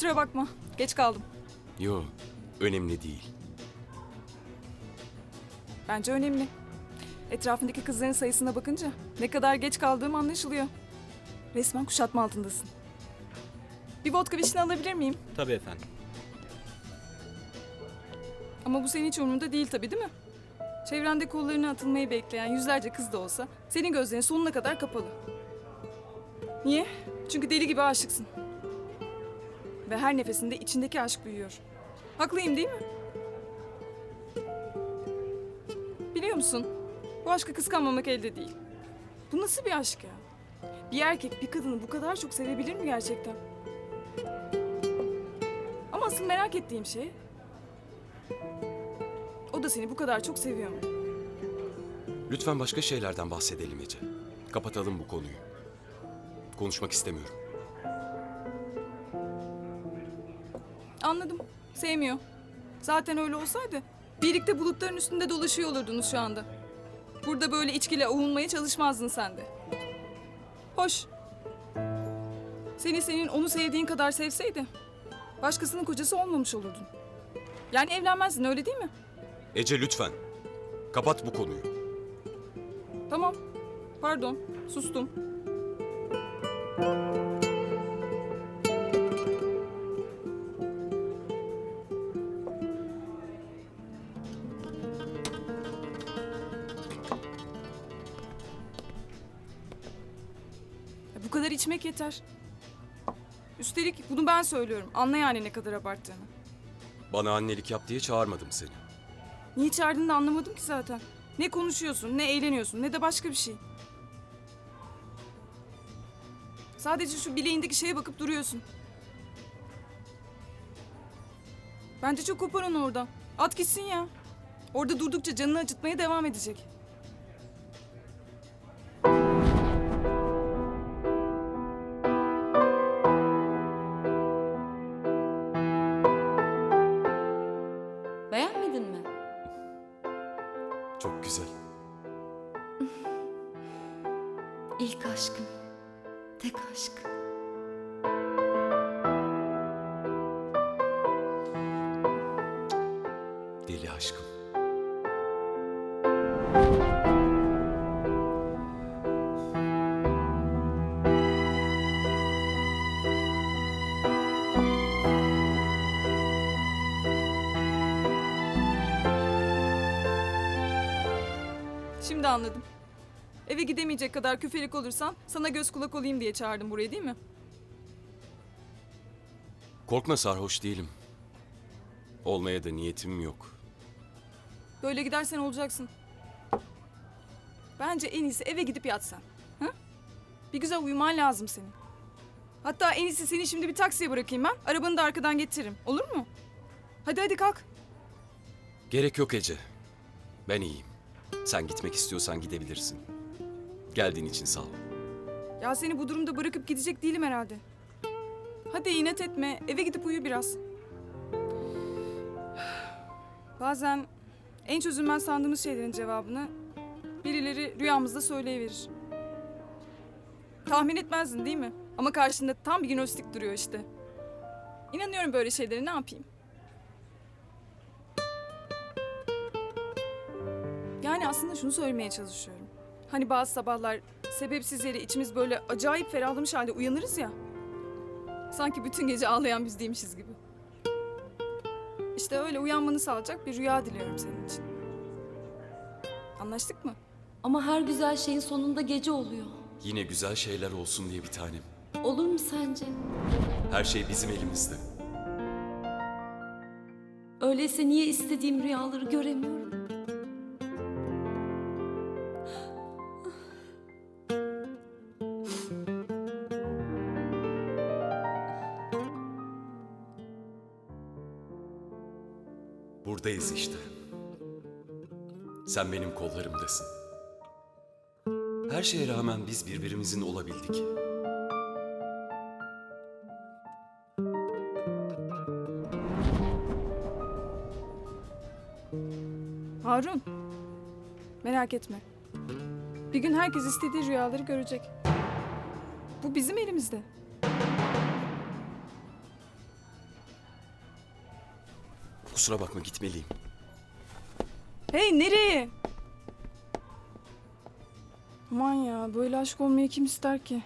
Kusura bakma. Geç kaldım. Yo, önemli değil. Bence önemli. Etrafındaki kızların sayısına bakınca ne kadar geç kaldığım anlaşılıyor. Resmen kuşatma altındasın. Bir vodka vişne alabilir miyim? Tabii efendim. Ama bu senin hiç umurunda değil tabii değil mi? Çevrende kollarına atılmayı bekleyen yüzlerce kız da olsa senin gözlerin sonuna kadar kapalı. Niye? Çünkü deli gibi aşıksın. Ve her nefesinde içindeki aşk büyüyor. Haklıyım değil mi? Biliyor musun? Bu aşkı kıskanmamak elde değil. Bu nasıl bir aşk ya? Bir erkek bir kadını bu kadar çok sevebilir mi gerçekten? Ama asıl merak ettiğim şey o da seni bu kadar çok seviyor mu? Lütfen başka şeylerden bahsedelim Ece. Kapatalım bu konuyu. Konuşmak istemiyorum. Anladım. Sevmiyor. Zaten öyle olsaydı birlikte bulutların üstünde dolaşıyor olurdunuz şu anda. Burada böyle içkiyle ovunmaya çalışmazdın sen de. Hoş. Seni senin onu sevdiğin kadar sevseydi başkasının kocası olmamış olurdun. Yani evlenmezdin öyle değil mi? Ece lütfen. Kapat bu konuyu. Tamam. Pardon. Sustum. Kadar içmek yeter. Üstelik bunu ben söylüyorum. Anla yani ne kadar abarttığını. Bana annelik yap diye çağırmadım seni. Niye çağırdığını da anlamadım ki zaten. Ne konuşuyorsun, ne eğleniyorsun, ne de başka bir şey. Sadece şu bileğindeki şeye bakıp duruyorsun. Bence çok kopar onu oradan. At gitsin ya. Orada durdukça canını acıtmaya devam edecek. İlk aşkım. Tek aşk. Deli aşkım. Şimdi anladım. Eve gidemeyecek kadar küfelik olursan sana göz kulak olayım diye çağırdım buraya değil mi? Korkma sarhoş değilim. Olmaya da niyetim yok. Böyle gidersen olacaksın. Bence en iyisi eve gidip yatsan. Ha? Bir güzel uyuman lazım senin. Hatta en iyisi seni şimdi bir taksiye bırakayım ben. Arabanı da arkadan getiririm. Olur mu? Hadi hadi kalk. Gerek yok Ece. Ben iyiyim. Sen gitmek istiyorsan gidebilirsin. Geldiğin için sağ ol. Ya seni bu durumda bırakıp gidecek değilim herhalde. Hadi inat etme. Eve gidip uyu biraz. Bazen en çözülmez sandığımız şeylerin cevabını birileri rüyamızda söyleyiverir. Tahmin etmezdin değil mi? Ama karşında tam bir gnostik duruyor işte. İnanıyorum böyle şeylere ne yapayım? Yani aslında şunu söylemeye çalışıyorum. Hani bazı sabahlar sebepsiz yere içimiz böyle acayip ferahlamış halde uyanırız ya. Sanki bütün gece ağlayan biz değilmişiz gibi. İşte öyle uyanmanı sağlayacak bir rüya diliyorum senin için. Anlaştık mı? Ama her güzel şeyin sonunda gece oluyor. Yine güzel şeyler olsun diye bir tanem. Olur mu sence? Her şey bizim elimizde. Öyleyse niye istediğim rüyaları göremiyorum? Buradayız işte. Sen benim kollarımdasın. Her şeye rağmen biz birbirimizin olabildik. Harun. Merak etme. Bir gün herkes istediği rüyaları görecek. Bu bizim elimizde. Kusura bakma gitmeliyim. Hey nereye? Aman ya böyle aşk olmayı kim ister ki?